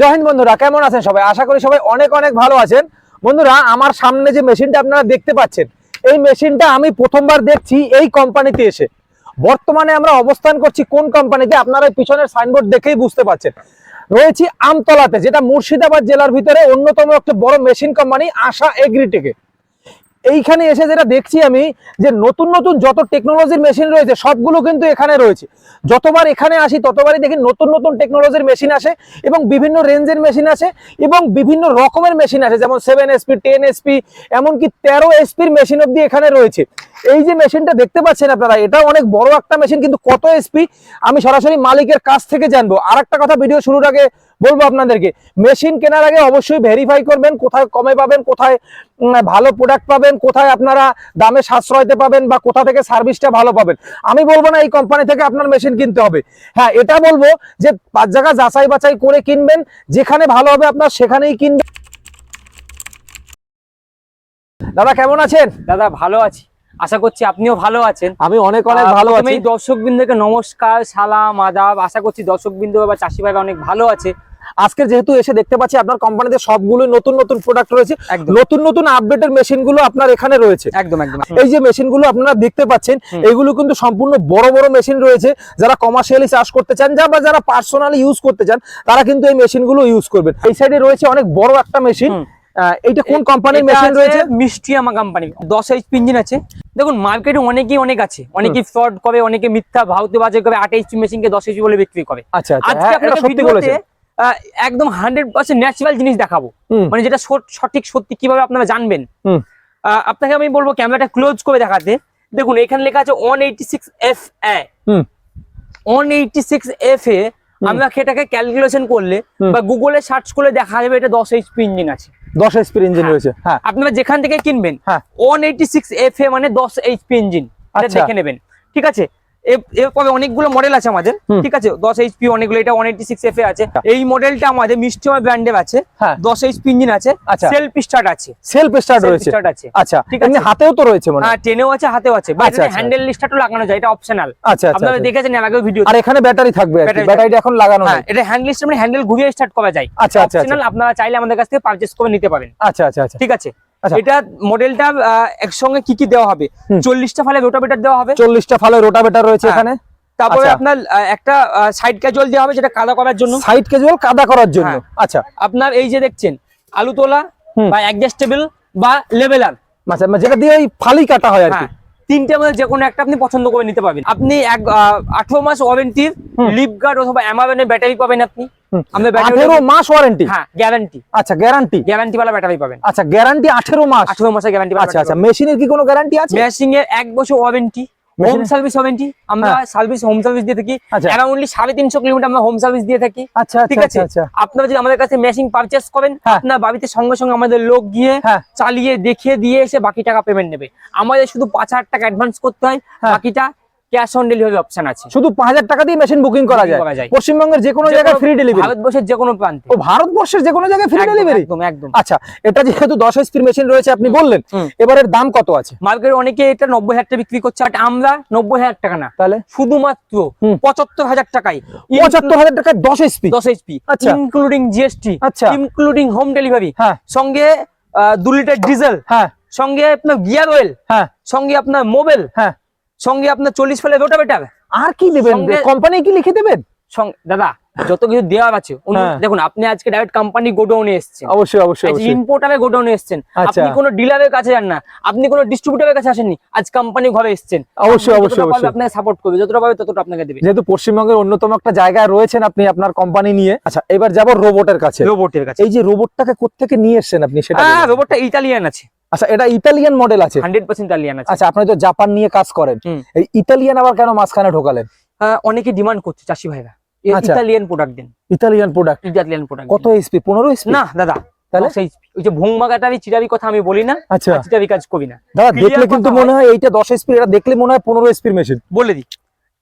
জয় বন্ধুরা, কেমন আছেন সবাই? আশা করি সবাই অনেক অনেক ভালো আছেন। বন্ধুরা, আমার সামনে যে মেশিনটা আপনারা দেখতে পাচ্ছেন, এই মেশিনটা আমি প্রথমবার দেখছি এই কোম্পানিতে এসে। বর্তমানে আমরা অবস্থান করছি কোন কোম্পানিতে আপনারা পিছনের সাইনবোর্ড দেখেই বুঝতে পারছেন। রয়েছি আমতলাতে, যেটা মুর্শিদাবাদ জেলার ভিতরে অন্যতম একটা বড় মেশিন কোম্পানি আশা এগ্রিটেকে এইখানে এসে যেটা দেখছি আমি, যে নতুন নতুন যত টেকনোলজির মেশিন রয়েছে, সবগুলো কিন্তু এখানে রয়েছে। যতবার এখানে আসি, ততবারই দেখি নতুন নতুন টেকনোলজির মেশিন আসে এবং বিভিন্ন রেঞ্জের মেশিন আছে এবং বিভিন্ন রকমের মেশিন আছে যেমন সেভেন এসপি টেন এসপি এমনকি তেরো এসপির মেশিন অব্দি এখানে রয়েছে। এই যে মেশিনটা দেখতে পাচ্ছেন আপনারা, এটা অনেক বড় একটা মেশিন কিন্তু কত এসপি আমি সরাসরি মালিকের কাছ থেকে জানব। আর একটা কথা ভিডিও শুরুর আগে বলব আপনাদেরকে মেশিন কেনার আগে অবশ্যই ভেরিফাই করবেন কোথায় কমে পাবেন, কোথায় ভালো প্রোডাক্ট পাবেন, কোথায় আপনারা দামে সাশ্রয়তে পাবেন বা কোথা থেকে সার্ভিসটা ভালো পাবেন। আমি বলব না এই কোম্পানি থেকে আপনার মেশিন কিনতে হবে। হ্যাঁ এটা বলব যে পাঁচ জায়গা যাচাই বাছাই করে কিনবেন, যেখানে ভালো হবে আপনার সেখানেই কিনবেন। দাদা, কেমন আছেন? দাদা, ভালো আছি। আশা করছি আপনিও ভালো আছেন। আমি অনেক অনেক ভালো আছি। দর্শক বিন্দুকে নমস্কার সালাম আদাব। আশা করছি দর্শক বিন্দু বা চাষি ভাইরা অনেক ভালো আছে। আজকে যেহেতু এসে দেখতে পাচ্ছি আপনার কোম্পানিতে সবগুলো নতুন নতুন প্রোডাক্ট রয়েছে। নতুন নতুন আপডেটের মেশিনগুলো আপনার এখানে রয়েছে। একদম একদম। এই যে মেশিনগুলো আপনারা দেখতে পাচ্ছেন হুম। এইগুলো কিন্তু সম্পূর্ণ বড় বড় মেশিন রয়েছে। যারা কমার্শিয়ালি চাষ করতে চান যা বা যারা পার্সোনালি ইউজ করতে চান তারা কিন্তু এই মেশিনগুলো ইউজ করবেন। এই সাইডে রয়েছে অনেক বড় একটা মেশিন এইটা কোন কোম্পানির এটা মেশিন রয়েছে? মিষ্টিয়ামা কোম্পানি দশ এইচ ইঞ্জিন আছে। দেখুন মার্কেটে অনেকেই অনেক আছে। অনেকেই ফ্রড করে অনেকে মিথ্যা ভাউতে বাজে করে আট এইচপি মেশিনকে দশ এইচ বলে বিক্রি করে। আচ্ছা আচ্ছা। আজকে হ্যাঁ, আপনাকে ভিডিওতে একদম হান্ড্রেড পার্সেন্ট ন্যাচারাল জিনিস দেখাবো। মানে যেটা সঠিক সত্যি কীভাবে আপনারা জানবেন। আহ, আপনাকে আমি বলব ক্যামেরাটা ক্লোজ করে দেখাতে। দেখুন এখানে লেখা আছে one eighty six F A hmm. One eighty six F A আমরা সেটাকে ক্যালকুলেশন করলে বা গুগলে সার্চ করলে দেখা যাবে এটা দশ এইচপি ইঞ্জিন আছে। দশ এইচপি ইঞ্জিন হ্যাঁ। রয়েছে হ্যাঁ। আপনারা যেখান থেকে কিনবেন। One eighty six F A মানে দশ এইচপি ইঞ্জিন আচ্ছা। দেখে নেবেন। ঠিক আছে? এরপরে অনেকগুলো মডেল আছে আমাদের ঠিক আছে? দশ এইচপি অনেকগুলো এটা one eighty six F A আছে। হ্যাঁ। এই মডেলটা আমাদের মিষ্টিমা ব্র্যান্ডের আছে হ্যাঁ। দশ এইচপি ইঞ্জিন আছে আচ্ছা। সেলফ স্টার্ট আছে। সেলফ স্টার্ট রয়েছে। আছে। আচ্ছা ঠিক আছে। হাতেও তো রয়েছে মানে হয়। হ্যাঁ ট্রেনেও আছে হাতেও আছে। আচ্ছা, আচ্ছা। হ্যান্ডেল লিস্টারও লাগানো যায় এটা অপশনাল আচ্ছা আচ্ছা আপনারা আচ্ছা। দেখেছেন আগেও ভিডিও আর এখানে ব্যাটারি থাকবে ব্যাটারি ব্যাটারিটা এখন লাগানো হয় এটা হ্যান্ড লিস্টার মানে হ্যান্ডেল ঘুরিয়ে স্টার্ট করা যায়। আচ্ছা আচ্ছা আচ্ছা। আপনারা চাইলে আমাদের কাছ থেকে পারচেজ করে নিতে পারেন। আচ্ছা আচ্ছা আচ্ছা। ঠিক আছে? আচ্ছা। এটা মডেলটা একসঙ্গে কি কি দেওয়া হবে। চল্লিশটা ফালে রোটাভেটার দেওয়া হবে চল্লিশটা ফালে রোটাভেটার রয়েছে হ্যাঁ। এখানে তারপরে আচ্ছা। আপনার একটা সাইড ক্যাজুয়াল দেওয়া হবে যেটা কাদা করার জন্য সাইড ক্যাজুয়াল কাদা করার জন্য হ্যাঁ। আচ্ছা আপনার এই যে দেখছেন আলু তোলা। বা অ্যাডজাস্টেবল বা লেভেলার আচ্ছা মানে যেটা দিয়ে ওই ফালি কাটা হয় আর কি হ্যাঁ তিনটের মধ্যে যে কোনো একটা আপনি পছন্দ করে নিতে পারবেন। আপনি এক আঠারো মাস ওয়ারেন্টির লিপগার্ড লিপ গার্ড অথবা অ্যামাজনের ব্যাটারি পাবেন আপনি। আমাদের আঠেরো মাস ওয়ারেন্টি হ্যাঁ গ্যারান্টি আচ্ছা গ্যারান্টি গ্যারান্টি वाला ব্যাটারি পাবেন। আচ্ছা গ্যারান্টি আঠেরো মাস? আঠেরো মাসের গ্যারান্টি আচ্ছা আচ্ছা মেশিনের কি কোনো গ্যারান্টি আছে? মেশিনের এক বছর ওয়ারেন্টি হোম সার্ভিস ওয়ারেন্টি আমরা সার্ভিস হোম সার্ভিস দিয়ে থাকি। আচ্ছা। অ্যারাউন্ডলি সাড়ে তিনশো কিলোমিটার আমরা হোম সার্ভিস দিয়ে থাকি। আচ্ছা ঠিক আচ্ছা আছে? আচ্ছা আপনারা যদি আমাদের কাছে মেশিন পারচেস করেন হ্যাঁ। আপনার বাড়িতে সঙ্গে সঙ্গে আমাদের লোক গিয়ে হ্যাঁ। চালিয়ে দেখিয়ে দিয়ে এসে বাকি টাকা পেমেন্ট নেবে। আমাদের শুধু পাঁচ হাজার টাকা অ্যাডভান্স করতে হয়। হ্যাঁ। বাকিটা ক্যাশ অন ডেলিভারি অপশন আছে। শুধু পাঁচ হাজার টাকা দিয়ে মেশিন বুকিং করা যায়। পশ্চিমবঙ্গের যে কোনো জায়গায় ফ্রি ডেলিভারি ভারতবর্ষের যে কোনো প্রান্তে। ও ভারতবর্ষের যে কোনো জায়গায় ফ্রি ডেলিভারি একদম একদম। আচ্ছা এটা যেহেতু দশ এসপির মেশিন রয়েছে আপনি বললেন। এবারের দাম কত আছে? মার্কেটে অনেকে এটা নব্বই হাজার টাকা বিক্রি করছে বাট আমরা নব্বই হাজার টাকা না। তাহলে? শুধুমাত্র পঁচাত্তর হাজার টাকায় পঁচাত্তর হাজার টাকায় দশ এসপি দশ এইচপি আচ্ছা। ইনক্লুডিং জিএসটি আচ্ছা। ইনক্লুডিং হোম ডেলিভারি হ্যাঁ। সঙ্গে দু লিটার ডিজেল হ্যাঁ। সঙ্গে আপনার গিয়ার অয়েল হ্যাঁ। সঙ্গে আপনার মোবাইল হ্যাঁ। সঙ্গে আপনার চল্লিশ ফেলে রোটাভেটার আর কি দেবেন? কোম্পানি কি লিখে দেবেন? দাদা যত কিছু দেওয়ার আছে হ্যাঁ। দেখুন আপনি আজকে ডাইরেক্ট কোম্পানি গোডাউনে এসেছেন। অবশ্যই অবশ্যই ইম্পোর্টারে গোডাউনে এসেছেন। আচ্ছা। আপনি কোনো ডিলারের কাছে যান না। আপনি কোনো ডিস্ট্রিবিউটারের কাছে আসেননি। আজ কোম্পানি ঘরে এসেছেন। অবশ্যই অবশ্যই অবশ্যই। আপনাকে সাপোর্ট করবে। যতটা পাবে ততটা আপনাকে দেবে। যেহেতু পশ্চিমবঙ্গের অন্যতম একটা জায়গায় রয়েছেন আপনি আপনার কোম্পানি নিয়ে। আচ্ছা এবার যাব রোবটের কাছে। রোবটের কাছে। এই যে রোবটটাকে কোত্থেকে নিয়ে এসেছেন আপনি সেটা হ্যাঁ রোবটটা ইতালিয়ান আছে। আচ্ছা এটা ইতালিয়ান মডেল আছে। হান্ড্রেড পার্সেন্ট ইতালিয়ান আছে। আচ্ছা আপনি তো জাপান নিয়ে কাজ করেন। এই ইতালিয়ান আবার কেন মাঝখানে ঢোকালেন? অনেকে ডিমান্ড করছে চাষি ভাইরা। আচ্ছা। ইতালিয়ান প্রোডাক্ট দিন। ইতালিয়ান প্রোডাক্ট ইতালিয়ান প্রোডাক্ট কত এসপি পনেরো এসপি না দাদা তাহলে? সেই ওই যে চিরাবি কথা আমি বলি না আচ্ছা। চিরাবি কাজ করি না। দাদা দেখলে কিন্তু মনে হয় এইটা দশ এসপি এটা দেখলে মনে হয় পনেরো এসপির মেশিন বলে দিই।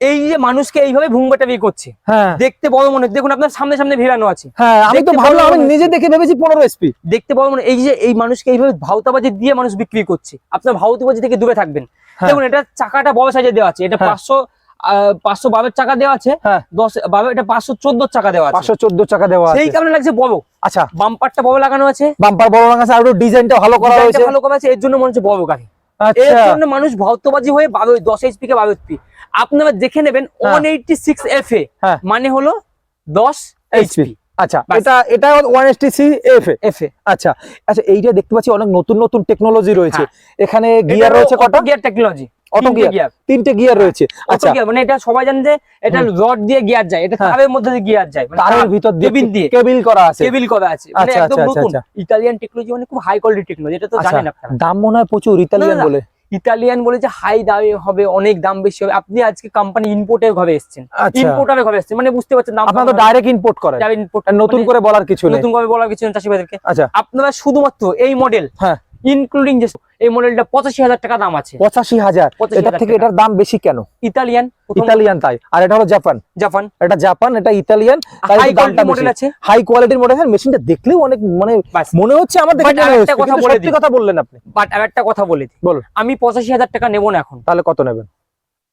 এই যে মানুষকে এইভাবে ভুংবাটাবি করছে হ্যাঁ। দেখতে বড় মনে দেখুন আপনার সামনে সামনে ভিড়ানো আছে। হ্যাঁ আমি তো ভাবলাম ভালো আমি নিজে দেখে ভেবেছি পনেরো এসপি দেখতে বড় মনে এই যে এই মানুষকে এইভাবে ভাউতাবাজি দিয়ে মানুষ বিক্রি করছে। আপনার ভাউতাবাজি থেকে দূরে থাকবেন। হ্যাঁ। দেখুন এটা চাকাটা বড় সাইজে দেওয়া আছে। এটা হ্যাঁ। পাঁচশো পাঁচশো বাবের চাকা দেওয়া আছে। দশ বাবে এটা পাঁচশো চোদ্দ চাকা দেওয়া আছে। পাঁচশো চোদ্দ চাকা দেওয়া সেই কারণে লাগছে বড়। আচ্ছা। বাম্পারটা বড় লাগানো আছে। বাম্পার বড় রঙ আছে আর ডিজাইনটা ভালো করা হয়েছে। ভালো করা আছে এর জন্য মনে হচ্ছে বড় গাড়ি। এর আচ্ছা জন্য মানুষ ভক্তবাজি হয়ে বারো দশ এইচপি কে বারো এইচপি আপনারা দেখে নেবেন। One eighty six F A. মানে হলো দশ এইচপি আচ্ছা। এটা এটা ওয়ান এস এফ এফ আচ্ছা। আচ্ছা এইটা দেখতে পাচ্ছি অনেক নতুন নতুন টেকনোলজি রয়েছে। হ্যাঁ। এখানে গিয়ার রয়েছে কটা? গিয়ার টেকনোলজি অটো গিয়ার তিনটে গিয়ার রয়েছে। আচ্ছা। মানে এটা সবাই জানে যে এটা রড দিয়ে গিয়ার যায় এটা হ্যাঁ। তারের মধ্যে দিয়ে গিয়ার যায় মানে তারের তার- ভিতর দিয়ে কেবিল দিয়ে। কেবিল করা আছে। কেবিল করা আছে। মানে আচ্ছা, একদম আচ্ছা, আচ্ছা, নতুন। আচ্ছা। ইতালিয়ান টেকনোলজি মানে খুব হাই কোয়ালিটি টেকনোলজি এটা তো আচ্ছা, জানেন আপনারা। দাম মনে হয় প্রচুর ইতালিয়ান। বলে। ইতালিয়ান বলে যে হাই দামে হবে অনেক দাম বেশি হবে। আপনি আজকে কোম্পানি ইম্পোর্টের ভাবে এসেছেন। আচ্ছা। ইম্পোর্টারে ভাবে এসেছেন মানে বুঝতে পারছেন দাম আপনারা তো ডাইরেক্ট ইম্পোর্ট করেন। নতুন মানে করে বলার কিছু নেই। নতুন ভাবে বলার কিছু নেই চাষিবাদেরকে আচ্ছা। আপনারা শুধুমাত্র এই মডেল হ্যাঁ। ইনক্লুডিং যে এই মডেলটা পঁচাশি হাজার টাকা দাম আছে। পঁচাশি হাজার। এটা থেকে এটার দাম বেশি কেন? ইতালিয়ান ইতালিয়ান তাই। আর এটা হলো জাপান। জাপান। এটা জাপান এটা ইতালিয়ান। তাই হাই কোয়ালিটির দামটা মডেল আছে। হাই কোয়ালিটির মডেল আছে মেশিনটা দেখলেও অনেক মানে মনে হচ্ছে আমার দেখে কথা বলে। কথা বললেন আপনি। বাট আর একটা কথা বলে দিই। বল আমি পঁচাশি হাজার টাকা নেব না এখন। তাহলে কত নেবেন?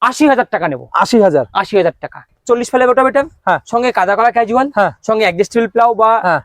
আশি হাজার টাকা নেব। আশি হাজার। আশি হাজার টাকা। চল্লিশ ফেলে রোটাভেটার হ্যাঁ। সঙ্গে কাদা কলা ক্যাজুয়াল হ্যাঁ। সঙ্গে অ্যাডজাস্টেবল প্লাউ বা হ্যাঁ।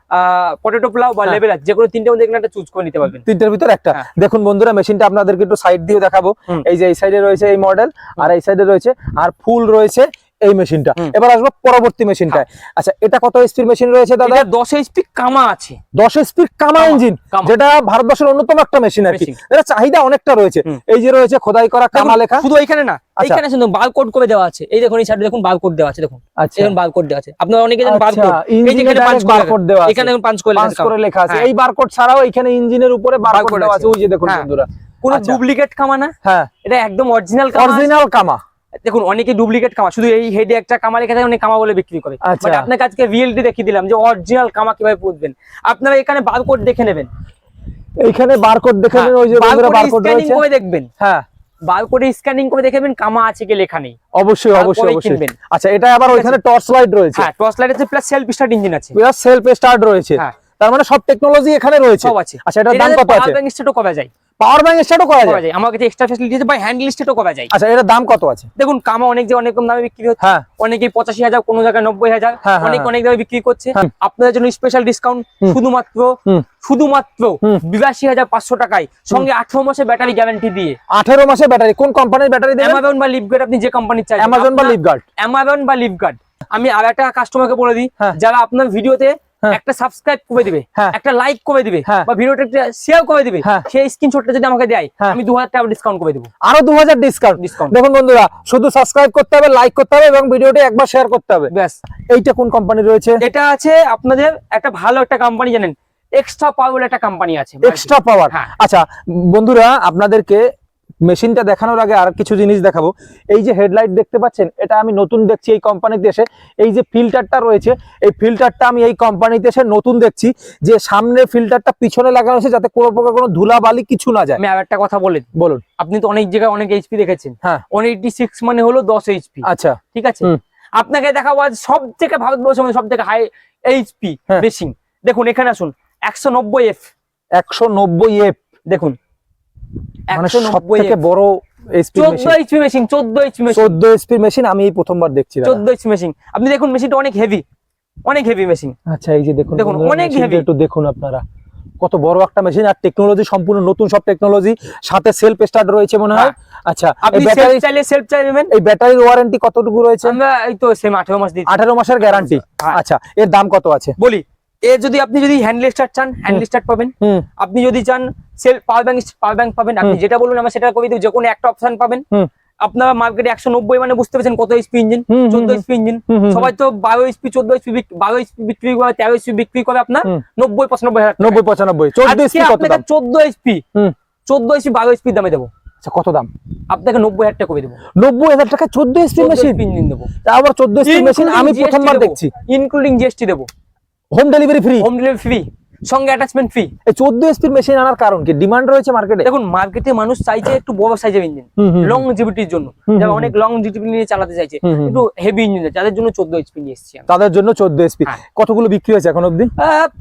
পটেটো প্লাউ বা লেবেল আছে। যে কোনো তিনটে মধ্যে একটা চুজ করে নিতে পারবেন। তিনটের ভিতর একটা। হ্যাঁ। দেখুন বন্ধুরা মেশিনটা আপনাদেরকে একটু সাইড দিয়ে দেখাবো। এই যে এই সাইডে রয়েছে এই মডেল আর এই সাইডে রয়েছে আর ফুল রয়েছে এই মেশিনটা। এবার আসব পরবর্তী মেশিনটায়। আচ্ছা এটা কত এসপির মেশিন রয়েছে দাদা? দশ এইচপি কামা আছে। দশ এসপির কামা ইঞ্জিন যেটা ভারতবর্ষের অন্যতম একটা মেশিন আর কি। এটা চাহিদা অনেকটা রয়েছে। এই যে রয়েছে খোদাই করা কামা লেখা। শুধু এখানে না আচ্ছা। বার কোড করে দেওয়া আছে। এই দেখুন এই সাইডে দেখুন দেওয়া আছে দেখুন। আচ্ছা। দেখুন দেওয়া আছে। আপনারা অনেকে জানেন আচ্ছা, কোড এই যে এখানে পাঁচ direct দেওয়া আছে। এখানে দেখুন পাঁচ করে পাঁচ করে লেখা আছে। হ্যাঁ। এই বারকোড ছাড়াও এখানে ইঞ্জিনের উপরে বারকোড দেওয়া আছে। আছে। ওই যে দেখুন হ্যাঁ। বন্ধুরা। কোনো। ডুপ্লিকেট কামা না? হ্যাঁ। এটা একদম অরিজিনাল কামা অরিজিনাল কামা। দেখুন অনেকে ডুপ্লিকেট কামা শুধু এই হেডে একটা কামা লেখা থাকে অনেক কামা বলে বিক্রি করে। আচ্ছা। বাট আপনাকে আজকে রিয়েলটি দেখিয়ে দিলাম যে অরিজিনাল কামা কীভাবে পুষবেন আপনারা এখানে বারকোড দেখে নেবেন। এইখানে বারকোড দেখে নিন ওই যে বন্ধুরা বারকোড রয়েছে। করে দেখবেন। হ্যাঁ। বারকোডে স্ক্যানিং করে দেখবেন কামা আছে কি লেখা নেই। অবশ্যই অবশ্যই অবশ্যই। আচ্ছা এটা আবার ওইখানে টর্চ লাইট রয়েছে। হ্যাঁ টর্চ লাইট আছে প্লাস সেলফ স্টার্ট ইঞ্জিন আছে। প্লাস সেলফ স্টার্ট রয়েছে। হ্যাঁ। তার মানে সব টেকনোলজি এখানে রয়েছে। সব আছে। আচ্ছা এটার দাম কত আছে? ব্যাংক স্টেটও করা যায়। পাওয়ার ব্যাংক স্টার্টও করা যায়? আমার কাছে এক্সট্রা ফ্যাসিলিটি আছে বা হ্যান্ডেল স্টেটও করা যায়। আচ্ছা এটার দাম কত আছে? দেখুন কামা অনেক যে অনেক কম দামে বিক্রি হচ্ছে। হ্যাঁ। অনেকে পঁচাশি হাজার কোনো জায়গায় নব্বই হাজার হ্যাঁ, হ্যাঁ, অনেক। অনেক দামে বিক্রি করছে। আপনাদের জন্য স্পেশাল ডিসকাউন্ট শুধুমাত্র শুধুমাত্র। বিরাশি হাজার পাঁচশো টাকায় সঙ্গে আঠারো মাসের ব্যাটারি গ্যারান্টি দিয়ে। আঠেরো মাসের ব্যাটারি কোন কোম্পানির ব্যাটারি অ্যামাজন বা লিপগার্ড আপনি যে কোম্পানির চাই অ্যামাজন বা লিপগার্ড অ্যামাজন বা লিপগার্ড আমি আর একটা কাস্টমারকে বলে দিই। যারা আপনার ভিডিওতে। একটা সাবস্ক্রাইব করে দিবে হ্যাঁ। একটা লাইক করে দিবে হ্যাঁ। বা ভিডিওটা একটা শেয়ার করে দিবে হ্যাঁ। সেই স্ক্রিনশটটা যদি আমাকে দেয় হ্যাঁ। আমি দু হাজার টাকা ডিসকাউন্ট করে দেবো আরও দু হাজার ডিসকাউন্ট ডিসকাউন্ট দেখুন বন্ধুরা শুধু সাবস্ক্রাইব করতে হবে লাইক করতে হবে এবং ভিডিওটি একবার শেয়ার করতে হবে ব্যাস এইটা কোন কোম্পানি রয়েছে এটা আছে আপনাদের একটা ভালো একটা কোম্পানি জানেন এক্সট্রা পাওয়ার একটা কোম্পানি আছে এক্সট্রা পাওয়ার হ্যাঁ। আচ্ছা বন্ধুরা আপনাদেরকে মেশিনটা দেখানোর আগে আর কিছু জিনিস দেখাবো। এই যে হেডলাইট দেখতে পাচ্ছেন এটা আমি নতুন দেখছি এই কোম্পানিতে এসে। এই যে ফিল্টারটা রয়েছে এই ফিল্টারটা আমি এই কোম্পানিতে এসে নতুন দেখছি যে সামনে ফিল্টারটা পিছনে লাগানো আছে যাতে কোনো প্রকার কোনো ধুলাবালি কিছু না যায়। আমি আর একটা কথা বলে। বলুন। আপনি তো অনেক জায়গায় অনেক এইচপি দেখেছেন। হ্যাঁ। ওয়ান এইটটি সিক্স মানে হলো দশ এইচপি আচ্ছা। ঠিক আছে? আপনাকে দেখাবো আজ সব থেকে ভারতবর্ষের মধ্যে সব থেকে হাই এইচপি হ্যাঁ। মেশিন দেখুন এখানে আসুন একশো নব্বই এফ একশো নব্বই এফ দেখুন মানে বড় machine HP machine HP machine machine আমি এই প্রথমবার দেখছি দাদা। চোদ্দ এইচপি মেশিন আপনি দেখুন মেশিনটা অনেক হেভি অনেক হেভি মেশিন আচ্ছা এই যে দেখুন দেখুন, অনেক একটু দেখুন আপনারা। কত বড় একটা মেশিন আর টেকনোলজি সম্পূর্ণ নতুন সব টেকনোলজি সাথে সেলফ স্টার্ট রয়েছে মনে হয়। আচ্ছা হ্যাঁ। আপনি এই সেলফ ব্যাটারি চাইলে সেলফ চাইবেন। এই ব্যাটারির ওয়ারেন্টি কতটুকু রয়েছে? আমরা এই তো সেম আঠেরো মাস দিচ্ছি। আঠারো মাসের গ্যারান্টি। আচ্ছা এর দাম কত আছে? বলি এ যদি আপনি যদি হ্যান্ডেল স্টার্ট চান হ্যান্ডেল স্টার্ট পাবেন। আপনি যদি চান cell power bank power bank পাবেন। আপনি যেটা বলবেন আমরা সেটা করে যে কোনো একটা অপশন পাবেন। আপনারা মার্কেটে একশো নব্বই মানে বুঝতে পারছেন কত এইচপি ইঞ্জিন চোদ্দ। এইচপি ইঞ্জিন সবাই তো বারো এইচপি চোদ্দ এইচপি বারো এইচপি বিক্রি করে তেরো এইচপি বিক্রি করে আপনার নব্বই পঁচানব্বই হাজার নব্বই পঁচানব্বই। এসপি আপনাকে চোদ্দ এইচপি চোদ্দ এইচপি বারো এইচপির দামে দেবো। আচ্ছা কত দাম? আপনাকে নব্বই হাজার টাকা করে দেবো। নব্বই হাজার টাকা চোদ্দ এসপি মেশিন ইঞ্জিন দেবো। তা আবার চোদ্দ এসপি মেশিন আমি প্রথমবার দেখছি। ইনক্লুডিং জিএসটি দেবো। Home delivery free home delivery free সঙ্গে অ্যাটাচমেন্ট ফ্রি এই চোদ্দ এসপির মেশিন আনার কারণ কি? ডিমান্ড রয়েছে মার্কেটে দেখুন মার্কেটে মানুষ চাইছে একটু বড় সাইজের ইঞ্জিন লং জিবিটির জন্য। যারা অনেক লং জিবিটি নিয়ে চালাতে চাইছে একটু হেভি ইঞ্জিন যাদের জন্য চোদ্দ এইচপি নিয়ে এসেছি তাদের জন্য চোদ্দ এসপি হ্যাঁ। কতগুলো বিক্রি হয়েছে এখন অব্দি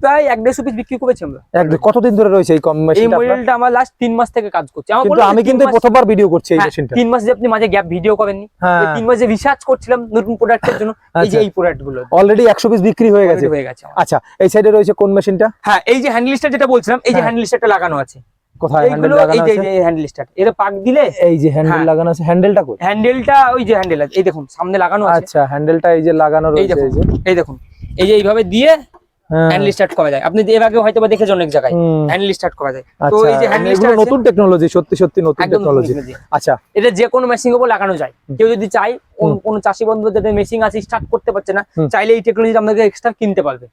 প্রায় এক দেড়শো পিস বিক্রি করেছি আমরা। এক কতদিন ধরে রয়েছে এই কম এই মেশিনটা? মডেলটা আমার লাস্ট তিন মাস থেকে কাজ করছে। কিন্তু আমি কিন্তু প্রথমবার ভিডিও করছি এই মেশিনটা তিন মাস যে আপনি মাঝে গ্যাপ ভিডিও করেননি। হ্যাঁ। তিন মাসে রিসার্চ করছিলাম নতুন প্রোডাক্টের জন্য। এই যে আচ্ছা। এই প্রোডাক্টগুলো অলরেডি একশো পিস বিক্রি হয়ে গেছে। হয়ে গেছে আচ্ছা এই সাইডে রয়েছে কোন মেশিনটা হ্যাঁ এই যে হ্যান্ডেল যেটা বলছিলাম এই যে হ্যাঁ। হ্যান্ডেল স্টারটা লাগানো আছে। কোথায় হ্যান্ডেল লাগানো যে আছে? এই হ্যান্ডেল স্টার এটা পাক দিলে এই যে হ্যান্ডেল হ্যাঁ। লাগানো আছে হ্যান্ডেলটা কই হ্যান্ডেলটা ওই যে হ্যান্ডেল আছে এই দেখুন সামনে লাগানো আছে। আচ্ছা হ্যান্ডেলটা এই যে লাগানো রয়েছে এই যে। এই দেখুন এই যে এইভাবে দিয়ে হ্যাঁ। হ্যান্ডেল স্টার্ট করা যায়। আপনি এর আগে হয়তো দেখেছেন অনেক জায়গায় হ্যান্ডেল স্টার্ট করা যায়। তো আচ্ছা এই যে হ্যান্ডেল স্টার্ট নতুন টেকনোলজি সত্যি সত্যি নতুন টেকনোলজি আচ্ছা। এটা যে কোনো মেশিন উপর লাগানো যায়। কেউ যদি চাই কোন- কোনো চাষি বন্ধু যাদের মেশিন আছে স্টার্ট করতে পারছে না চাইলে এই টেকনোলজি আপনাকে এক্সট্রা কিনতে পারবে।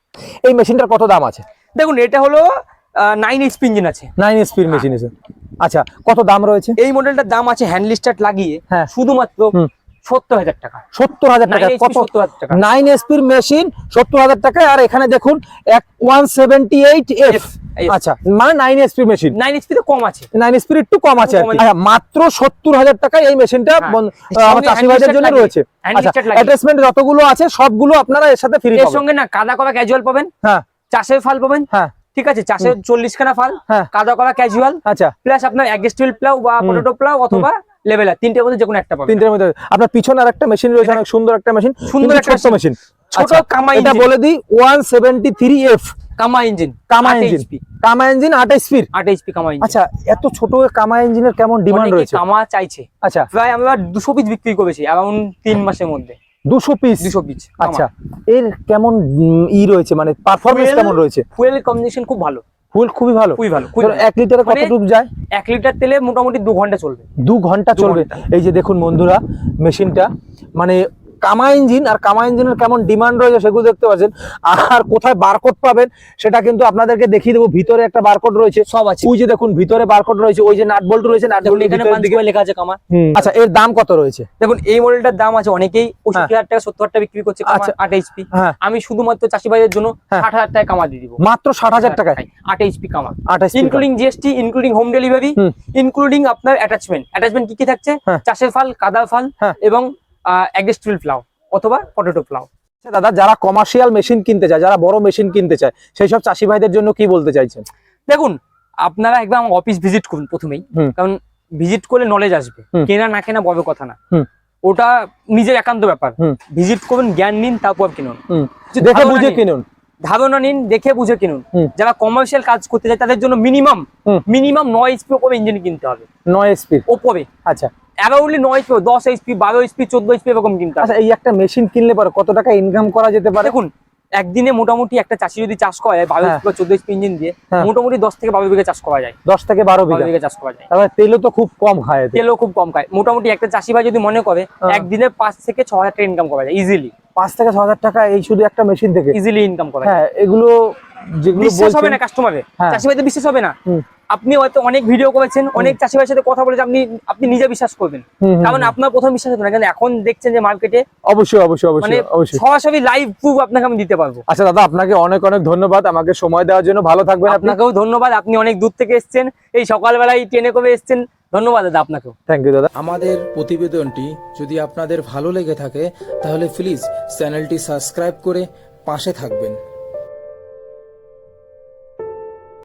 এই মেশিনটার কত দাম আছে? দেখুন এটা হলো নাইন এইচপি ইঞ্জিন আছে। নাইন স্পিড মেশিন আছে। আচ্ছা কত দাম রয়েছে? এই মডেলটার দাম আছে হ্যান্ডেল স্টার্ট লাগিয়ে হ্যাঁ। শুধুমাত্র সত্তর হাজার টাকা। সত্তর হাজার টাকা। নাইন এইচপি কত? টাকা। নাইন এসপির মেশিন সত্তর হাজার টাকায় আর এখানে দেখুন এক ওয়ান সেভেন্টি এইট এফ আচ্ছা মানে নাইন এসপি মেশিন নাইন তো কম আছে। নাইন একটু কম আছে। আচ্ছা, মাত্র সত্তর হাজার টাকায় এই মেশিনটা হ্যাঁ। বন- সঙ্গে আমার চাষি ভাইদের জন্য রয়েছে। আচ্ছা অ্যাটাচমেন্ট যতগুলো আছে সবগুলো আপনারা এর সাথে ফ্রি এর সঙ্গে না কাদা করা ক্যাজুয়াল পাবেন। হ্যাঁ। চাষের ফাল পাবেন? হ্যাঁ। ঠিক আছে চাষের চল্লিশ খানা ফাল হ্যাঁ। কাদা করা ক্যাজুয়াল আচ্ছা। প্লাস আপনার অ্যাগেস্টিল প্লাউ বা পটেটো প্লাউ অথবা লেভেলার তিনটের মধ্যে যে কোনো একটা পাবেন। তিনটের মধ্যে। আপনার পিছনে মেশিন রয়েছে অনেক সুন্দর একটা মেশিন সুন্দর একটা মেশিন ছোট কামা এটা বলে দিই কামা ইঞ্জিন কামা ইঞ্জিন কামা স্পিড কামা আচ্ছা এত ছোট কামা ইঞ্জিনের কেমন ডিমান্ড রয়েছে? কামা চাইছে। আচ্ছা। প্রায় আমরা দুশো পিস বিক্রি করেছি অ্যারাউন্ড তিন মাসের মধ্যে। দুশো পিস দুশো পিস আচ্ছা এর কেমন ই রয়েছে? মানে পারফরমেন্স কেমন রয়েছে? ফুয়েল কম্বিনেশন খুব ভালো। ফুল খুবই ভালো? খুবই ভালো এক লিটারে মানে- ডুব যায়? এক লিটার তেলে মোটামুটি দু ঘণ্টা চলবে। দু ঘণ্টা চলবে। এই যে দেখুন বন্ধুরা মেশিনটা মানে কামা ইঞ্জিন আর কামা ইঞ্জিনের কেমন ডিমান্ড রয়েছে সেগুলো দেখতে পাচ্ছেন। আর কোথায় বারকোড পাবেন সেটা কিন্তু আপনাদেরকে দেখিয়ে দেবো। ভিতরে একটা বারকোড রয়েছে। সব আছে। ওই যে দেখুন ভিতরে বারকোড রয়েছে ওই যে নাট বল্ট রয়েছে নাট বল্ট এখানে পাঁচ করে লেখা আছে কামা। আচ্ছা এর দাম কত রয়েছে? দেখুন এই মডেলটার দাম আছে অনেকেই পঁয়ষট্টি হাজার টাকা সত্তর টাকা বিক্রি করছে আচ্ছা। আট এইচপি। হ্যাঁ। আমি শুধুমাত্র চাষি ভাইয়ের জন্য হ্যাঁ। ষাট হাজার টাকা কামা দিয়ে দিব। মাত্র ষাট হাজার টাকায়? আট এইচপি কামা। Including GST including home. Delivery including আপনার অ্যাটাচমেন্ট অ্যাটাচমেন্ট কি কি থাকছে? হ্যাঁ। চাষের ফাল কাদা ফাল হ্যাঁ। এবং অ্যাগেস্ট্রিল ফ্লাও অথবা পটেটো ফ্লাও আচ্ছা দাদা যারা কমার্শিয়াল মেশিন কিনতে চায় যারা বড় মেশিন কিনতে চায় সেই সব চাষি ভাইদের জন্য কি বলতে চাইছেন? দেখুন আপনারা একদম অফিস ভিজিট করুন প্রথমেই। কারণ ভিজিট করলে নলেজ আসবে। কেনা না কেনা বড় কথা না। ওটা নিজের একান্ত ব্যাপার। ভিজিট করুন জ্ঞান নিন তারপর কিনুন। দেখে বুঝে নিন। কিনুন। ধারণা নিন দেখে বুঝে কিনুন। যারা কমার্শিয়াল কাজ করতে চায় তাদের জন্য মিনিমাম মিনিমাম নয় এইচপি ওপরে ইঞ্জিন কিনতে হবে। নয় স্পিড ওপরে। আচ্ছা। অ্যারাউন্ডলি নয় দশ এইচপি বারো এইচপি চোদ্দ এইচপি এরকম কিনতে আচ্ছা এই একটা মেশিন কিনলে পরে কত টাকা ইনকাম করা যেতে পারে? দেখুন একদিনে মোটামুটি একটা চাষি যদি চাষ করে বারো হ্যাঁ। বা চোদ্দ এইচপি ইঞ্জিন দিয়ে হ্যাঁ। মোটামুটি দশ থেকে বারো বিঘা চাষ করা যায়। দশ থেকে বারো বিঘা। বিঘা চাষ করা যায়। তারপরে তেলও তো খুব কম খায় তেলও খুব কম খায়। মোটামুটি একটা চাষি ভাই যদি মনে করে হ্যাঁ। একদিনে পাঁচ থেকে ছ হাজার টাকা ইনকাম করা যায় ইজিলি পাঁচ থেকে ছ হাজার টাকা এই শুধু একটা মেশিন থেকে? ইজিলি ইনকাম করা যায়। হ্যাঁ এগুলো যেগুলো বিশ্বাস হবে না কাস্টমারে হ্যাঁ। চাষি ভাইতে বিশ্বাস হবে না। আপনি হয়তো অনেক ভিডিও করেছেন অনেক চাষি ভাইয়ের সাথে কথা বলেছেন আপনি আপনি নিজে বিশ্বাস করবেন। কারণ আপনার প্রথম বিশ্বাস হতো না কিন্তু এখন দেখছেন যে মার্কেটে অবশ্যই অবশ্যই মানে অবশ্যই। অবশ্যই সরাসরি লাইভ প্রুফ আপনাকে আমি দিতে পারব। আচ্ছা দাদা আপনাকে অনেক অনেক ধন্যবাদ। আমাকে সময় দেওয়ার জন্য। ভালো থাকবেন আপনাকেও ধন্যবাদ। আপনি অনেক দূর থেকে এসেছেন। এই সকালবেলায় ট্রেনে করে এসেছেন? ধন্যবাদ দাদা আপনাকেও। থ্যাংক ইউ দাদা। আমাদের প্রতিবেদনটি যদি আপনাদের ভালো লেগে থাকে তাহলে প্লিজ চ্যানেলটি সাবস্ক্রাইব করে পাশে থাকবেন।